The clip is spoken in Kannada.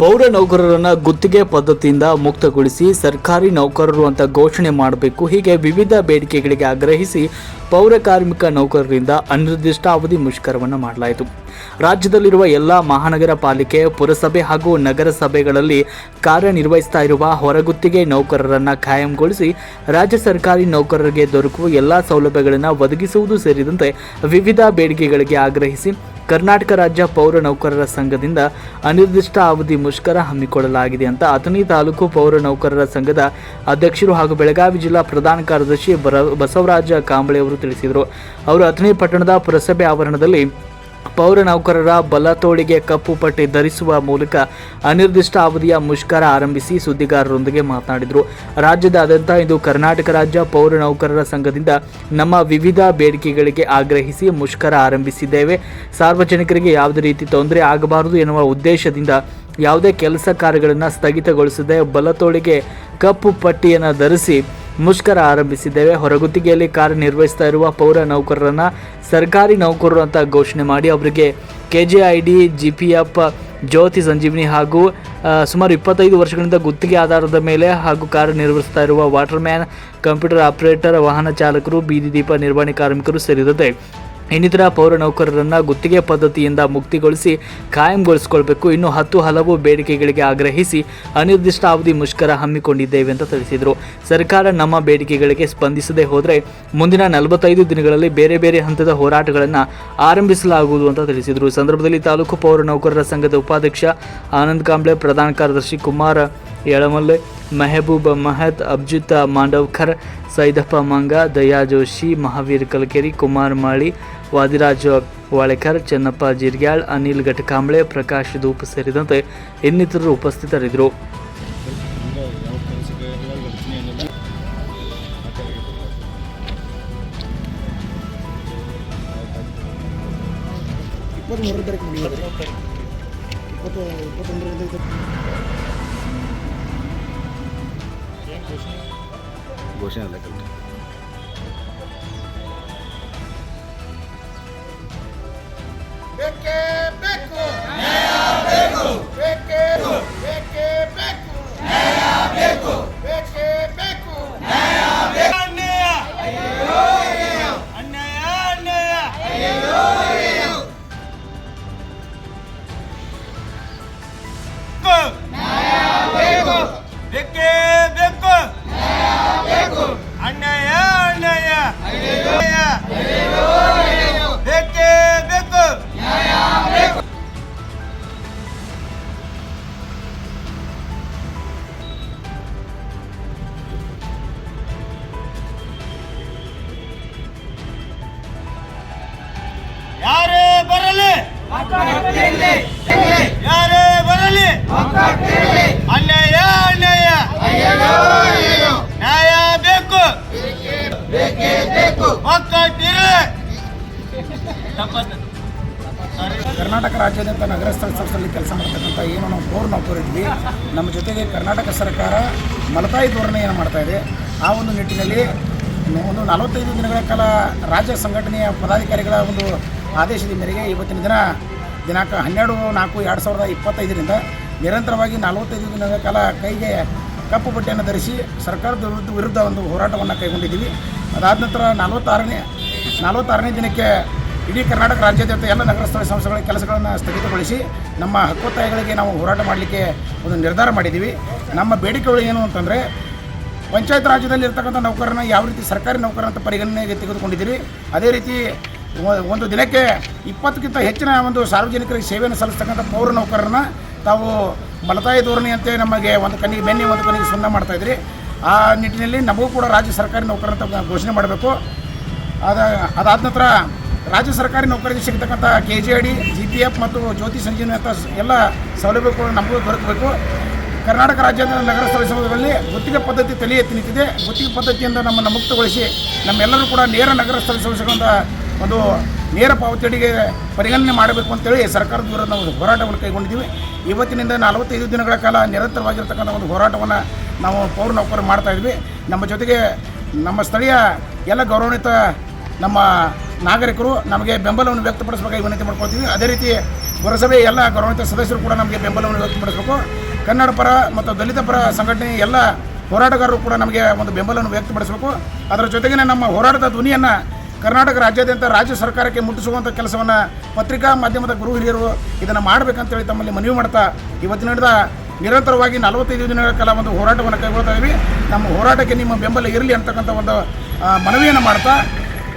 ಪೌರ ನೌಕರರನ್ನ ಗುತ್ತಿಗೆ ಪದ್ಧತಿಯಿಂದ ಮುಕ್ತಗೊಳಿಸಿ ಸರ್ಕಾರಿ ನೌಕರರು ಅಂತ ಘೋಷಣೆ ಮಾಡಬೇಕು. ಹೀಗೆ ವಿವಿಧ ಬೇಡಿಕೆಗಳಿಗೆ ಆಗ್ರಹಿಸಿ ಪೌರ ಕಾರ್ಮಿಕ ನೌಕರರಿಂದ ಅನಿರ್ದಿಷ್ಟಾವಧಿ ಮುಷ್ಕರವನ್ನು ಮಾಡಲಾಯಿತು. ರಾಜ್ಯದಲ್ಲಿರುವ ಎಲ್ಲ ಮಹಾನಗರ ಪಾಲಿಕೆ, ಪುರಸಭೆ ಹಾಗೂ ನಗರಸಭೆಗಳಲ್ಲಿ ಕಾರ್ಯನಿರ್ವಹಿಸ್ತಾ ಇರುವ ಹೊರಗುತ್ತಿಗೆ ನೌಕರರನ್ನು ಖಾಯಂಗೊಳಿಸಿ ರಾಜ್ಯ ಸರ್ಕಾರಿ ನೌಕರರಿಗೆ ದೊರಕುವ ಎಲ್ಲ ಸೌಲಭ್ಯಗಳನ್ನು ಒದಗಿಸುವುದು ಸೇರಿದಂತೆ ವಿವಿಧ ಬೇಡಿಕೆಗಳಿಗೆ ಆಗ್ರಹಿಸಿ ಕರ್ನಾಟಕ ರಾಜ್ಯ ಪೌರ ನೌಕರರ ಸಂಘದಿಂದ ಅನಿರ್ದಿಷ್ಟ ಅವಧಿ ಮುಷ್ಕರ ಹಮ್ಮಿಕೊಳ್ಳಲಾಗಿದೆ ಅಂತ ಅಥಣಿ ತಾಲೂಕು ಪೌರ ನೌಕರರ ಸಂಘದ ಅಧ್ಯಕ್ಷರು ಹಾಗೂ ಬೆಳಗಾವಿ ಜಿಲ್ಲಾ ಪ್ರಧಾನ ಕಾರ್ಯದರ್ಶಿ ಬಸವರಾಜ ಕಾಂಬಳೆ ಅವರು ತಿಳಿಸಿದರು. ಅವರು ಅಥಣಿ ಪಟ್ಟಣದ ಪುರಸಭೆ ಆವರಣದಲ್ಲಿ ಪೌರ ನೌಕರರ ಬಲತೋಳಿಗೆ ಕಪ್ಪು ಪಟ್ಟಿ ಧರಿಸುವ ಮೂಲಕ ಅನಿರ್ದಿಷ್ಟ ಅವಧಿಯ ಮುಷ್ಕರ ಆರಂಭಿಸಿ ಸುದ್ದಿಗಾರರೊಂದಿಗೆ ಮಾತನಾಡಿದರು. ರಾಜ್ಯದಾದ್ಯಂತ ಇಂದು ಕರ್ನಾಟಕ ರಾಜ್ಯ ಪೌರ ನೌಕರರ ಸಂಘದಿಂದ ನಮ್ಮ ವಿವಿಧ ಬೇಡಿಕೆಗಳಿಗೆ ಆಗ್ರಹಿಸಿ ಮುಷ್ಕರ ಆರಂಭಿಸಿದ್ದೇವೆ. ಸಾರ್ವಜನಿಕರಿಗೆ ಯಾವುದೇ ರೀತಿ ತೊಂದರೆ ಆಗಬಾರದು ಎನ್ನುವ ಉದ್ದೇಶದಿಂದ ಯಾವುದೇ ಕೆಲಸ ಕಾರ್ಯಗಳನ್ನು ಸ್ಥಗಿತಗೊಳಿಸದೆ ಬಲತೋಳಿಗೆ ಕಪ್ಪು ಪಟ್ಟಿಯನ್ನು ಧರಿಸಿ ಮುಷ್ಕರ ಆರಂಭಿಸಿದ್ದೇವೆ. ಹೊರಗುತ್ತಿಗೆಯಲ್ಲಿ ಕಾರ್ಯನಿರ್ವಹಿಸ್ತಾ ಇರುವ ಪೌರ ನೌಕರರನ್ನು ಸರ್ಕಾರಿ ನೌಕರರು ಅಂತ ಘೋಷಣೆ ಮಾಡಿ ಅವರಿಗೆ K J I D G P F Jyoti Sanjeevini ಹಾಗೂ ಸುಮಾರು ಇಪ್ಪತ್ತೈದು ವರ್ಷಗಳಿಂದ ಗುತ್ತಿಗೆ ಆಧಾರದ ಮೇಲೆ ಹಾಗೂ ಕಾರ್ಯನಿರ್ವಹಿಸ್ತಾ ಇರುವ ವಾಟರ್ ಮ್ಯಾನ್ ಕಂಪ್ಯೂಟರ್ ಆಪರೇಟರ್, ವಾಹನ ಚಾಲಕರು, ಬೀದಿ ದೀಪ ನಿರ್ವಹಣೆ ಕಾರ್ಮಿಕರು ಸೇರಿದಂತೆ ಇನ್ನಿತರ ಪೌರ ನೌಕರರನ್ನ ಗುತ್ತಿಗೆ ಪದ್ಧತಿಯಿಂದ ಮುಕ್ತಿಗೊಳಿಸಿ ಕಾಯಂಗೊಳಿಸಿಕೊಳ್ಬೇಕು. ಇನ್ನು ಹತ್ತು ಹಲವು ಬೇಡಿಕೆಗಳಿಗೆ ಆಗ್ರಹಿಸಿ ಅನಿರ್ದಿಷ್ಟ ಅವಧಿ ಮುಷ್ಕರ ಹಮ್ಮಿಕೊಂಡಿದ್ದೇವೆ ಅಂತ ತಿಳಿಸಿದರು. ಸರ್ಕಾರ ನಮ್ಮ ಬೇಡಿಕೆಗಳಿಗೆ ಸ್ಪಂದಿಸದೆ ಹೋದರೆ ಮುಂದಿನ ನಲವತ್ತೈದು ದಿನಗಳಲ್ಲಿ ಬೇರೆ ಬೇರೆ ಹಂತದ ಹೋರಾಟಗಳನ್ನು ಆರಂಭಿಸಲಾಗುವುದು ಅಂತ ತಿಳಿಸಿದರು. ಸಂದರ್ಭದಲ್ಲಿ ತಾಲೂಕು ಪೌರ ನೌಕರರ ಸಂಘದ ಉಪಾಧ್ಯಕ್ಷ ಆನಂದ್ ಕಾಂಬ್ಳೆ, ಪ್ರಧಾನ ಕಾರ್ಯದರ್ಶಿ ಕುಮಾರ್ ಯಳಮಲ್ಲೆ, ಮೆಹಬೂಬ್ ಮಹತ್, ಅಬ್ಜಿತ್ ಮಾಂಡವ್ಕರ್, ಸೈದಪ್ಪ ಮಂಗ, ದಯಾ ಜೋಶಿ, ಮಹಾವೀರ್ ಕಲ್ಕೆರಿ, ಕುಮಾರ್ ಮಾಳಿ ವಾದಿರಾಜ್ ವಾಳೆಕರ್ ಚೆನ್ನಪ್ಪ ಜಿರ್ಗ್ಯಾಳ್ ಅನಿಲ್ ಘಟಕಾಂಬ್ಳೆ ಪ್ರಕಾಶ್ ಧೂಪ್ ಸೇರಿದಂತೆ ಇನ್ನಿತರರು ಉಪಸ್ಥಿತರಿದ್ದರು. ಯಾವ ಕೆಲಸಕ್ಕೆ ಯಾರೇ ಬರಲಿ ಯಾರೇ ಬರಲಿ ರಾಜ್ಯಾದ್ಯಂತ ನಗರ ಸಂಸ್ಥೆಯಲ್ಲಿ ಕೆಲಸ ಮಾಡ್ತಕ್ಕಂಥ ಏನು ನಾವು ಪೌರ ಅಥಾರಿಟಿ ನಮ್ಮ ಜೊತೆಗೆ ಕರ್ನಾಟಕ ಸರ್ಕಾರ ಮಲತಾಯಿ ಧೋರಣೆಯನ್ನು ಮಾಡ್ತಾ ಇದೆ. ಆ ಒಂದು ನಿಟ್ಟಿನಲ್ಲಿ ಒಂದು ನಲವತ್ತೈದು ದಿನಗಳ ಕಾಲ ರಾಜ್ಯ ಸಂಘಟನೆಯ ಪದಾಧಿಕಾರಿಗಳ ಒಂದು ಆದೇಶದ ಮೇರೆಗೆ ಇವತ್ತಿನ ದಿನ, ದಿನಾಂಕ ಹನ್ನೆರಡು ನಾಲ್ಕು ಎರಡು ಸಾವಿರದ ಇಪ್ಪತ್ತೈದರಿಂದ ನಿರಂತರವಾಗಿ ನಲವತ್ತೈದು ದಿನಗಳ ಕಾಲ ಕೈಗೆ ಕಪ್ಪು ಬಟ್ಟೆಯನ್ನು ಧರಿಸಿ ಸರ್ಕಾರದ ವಿರುದ್ಧ ವಿರುದ್ಧ ಒಂದು ಹೋರಾಟವನ್ನು ಕೈಗೊಂಡಿದ್ದೀವಿ. ಅದಾದ ನಂತರ ನಲವತ್ತಾರನೇ ನಲವತ್ತಾರನೇ ದಿನಕ್ಕೆ ಇಡೀ ಕರ್ನಾಟಕ ರಾಜ್ಯಾದ್ಯಂತ ಎಲ್ಲ ನಗರ ಸ್ಥಳೀಯ ಸಂಸ್ಥೆಗಳ ಕೆಲಸಗಳನ್ನು ಸ್ಥಗಿತಗೊಳಿಸಿ ನಮ್ಮ ಹಕ್ಕೊತ್ತಾಯಗಳಿಗೆ ನಾವು ಹೋರಾಟ ಮಾಡಲಿಕ್ಕೆ ಒಂದು ನಿರ್ಧಾರ ಮಾಡಿದ್ದೀವಿ. ನಮ್ಮ ಬೇಡಿಕೆಗಳು ಏನು ಅಂತಂದರೆ ಪಂಚಾಯತ್ ರಾಜ್ಯದಲ್ಲಿ ಇರ್ತಕ್ಕಂಥ ನೌಕರರನ್ನ ಯಾವ ರೀತಿ ಸರ್ಕಾರಿ ನೌಕರ ಅಂತ ಪರಿಗಣನೆಗೆ ತೆಗೆದುಕೊಂಡಿದ್ದೀರಿ. ಅದೇ ರೀತಿ ಒಂದು ದಿನಕ್ಕೆ ಇಪ್ಪತ್ತಕ್ಕಿಂತ ಹೆಚ್ಚಿನ ಒಂದು ಸಾರ್ವಜನಿಕರಿಗೆ ಸೇವೆಯನ್ನು ಸಲ್ಲಿಸ್ತಕ್ಕಂಥ ಪೌರ ನೌಕರರನ್ನ ತಾವು ಬಲತಾಯಿ ಧೋರಣೆಯಂತೆ ನಮಗೆ ಒಂದು ಕಣ್ಣಿಗೆ ಬೆನ್ನಿ ಒಂದು ಕಣ್ಣಿಗೆ ಸುಣ್ಣ ಮಾಡ್ತಾಯಿದ್ರಿ ಆ ನಿಟ್ಟಿನಲ್ಲಿ ನಮಗೂ ಕೂಡ ರಾಜ್ಯ ಸರ್ಕಾರಿ ನೌಕರ ಅಂತ ಘೋಷಣೆ ಮಾಡಬೇಕು. ಅದ ಅದಾದ ನಂತರ ರಾಜ್ಯ ಸರ್ಕಾರಿ ನೌಕರಿಗೆ ಸಿಗ್ತಕ್ಕಂಥ K G I D G P F ಮತ್ತು ಜ್ಯೋತಿ ಸಂಜೀವನಿ ಅಂತ ಎಲ್ಲ ಸೌಲಭ್ಯಗಳು ನಮಗೂ ದೊರಕಬೇಕು. ಕರ್ನಾಟಕ ರಾಜ್ಯದ ನಗರ ಸ್ಥಳ ಸಂಸ್ಥೆಗಳಲ್ಲಿ ಗುತ್ತಿಗೆ ಪದ್ಧತಿ ತಲೆ ಎತ್ತಿ ನಿಂತಿದೆ. ಗುತ್ತಿಗೆ ಪದ್ಧತಿಯಿಂದ ನಮ್ಮನ್ನು ಮುಕ್ತಗೊಳಿಸಿ ನಮ್ಮೆಲ್ಲರೂ ಕೂಡ ನೇರ ನಗರ ಸ್ಥಳ ಸಂಸ್ಥೆಗಳಿಂದ ಒಂದು ನೇರ ಪಾವತಿಯಡಿಗೆ ಪರಿಗಣನೆ ಮಾಡಬೇಕು ಅಂತೇಳಿ ಸರ್ಕಾರದ ವಿರುದ್ಧ ನಾವು ಹೋರಾಟವನ್ನು ಕೈಗೊಂಡಿದ್ದೀವಿ. ಇವತ್ತಿನಿಂದ ನಲವತ್ತೈದು ದಿನಗಳ ಕಾಲ ನಿರಂತರವಾಗಿರ್ತಕ್ಕಂಥ ಒಂದು ಹೋರಾಟವನ್ನು ನಾವು ಪೌರ ನೌಕರು ಮಾಡ್ತಾ ಇದ್ವಿ. ನಮ್ಮ ಜೊತೆಗೆ ನಮ್ಮ ಸ್ಥಳೀಯ ಎಲ್ಲ ಗೌರವಾನ್ವಿತ ನಮ್ಮ ನಾಗರಿಕರು ನಮಗೆ ಬೆಂಬಲವನ್ನು ವ್ಯಕ್ತಪಡಿಸಬೇಕಾಗಿ ವಿನಂತಿ ಮಾಡ್ಕೊಳ್ತೀವಿ. ಅದೇ ರೀತಿ ಪುರಸಭೆ ಎಲ್ಲ ಗೌರವಿತ ಸದಸ್ಯರು ಕೂಡ ನಮಗೆ ಬೆಂಬಲವನ್ನು ವ್ಯಕ್ತಪಡಿಸಬೇಕು. ಕನ್ನಡ ಪರ ಮತ್ತು ದಲಿತ ಪರ ಸಂಘಟನೆ ಎಲ್ಲ ಹೋರಾಟಗಾರರು ಕೂಡ ನಮಗೆ ಒಂದು ಬೆಂಬಲವನ್ನು ವ್ಯಕ್ತಪಡಿಸಬೇಕು. ಅದರ ಜೊತೆಗಿನ ನಮ್ಮ ಹೋರಾಟದ ಧ್ವನಿಯನ್ನು ಕರ್ನಾಟಕ ರಾಜ್ಯಾದ್ಯಂತ ರಾಜ್ಯ ಸರ್ಕಾರಕ್ಕೆ ಮುಟ್ಟಿಸುವಂಥ ಕೆಲಸವನ್ನು ಪತ್ರಿಕಾ ಮಾಧ್ಯಮದ ಗುರು ಹಿರಿಯರು ಇದನ್ನು ಮಾಡಬೇಕಂತೇಳಿ ತಮ್ಮಲ್ಲಿ ಮನವಿ ಮಾಡ್ತಾ ಇವತ್ತಿನ ಹಿಡಿದ ನಿರಂತರವಾಗಿ ನಲವತ್ತೈದು ದಿನಗಳ ಕಾಲ ಒಂದು ಹೋರಾಟವನ್ನು ಕೈಗೊಳ್ತಾ ಇದ್ದೀವಿ ನಮ್ಮ ಹೋರಾಟಕ್ಕೆ ನಿಮ್ಮ ಬೆಂಬಲ ಇರಲಿ ಅಂತಕ್ಕಂಥ ಒಂದು ಮನವಿಯನ್ನು ಮಾಡ್ತಾ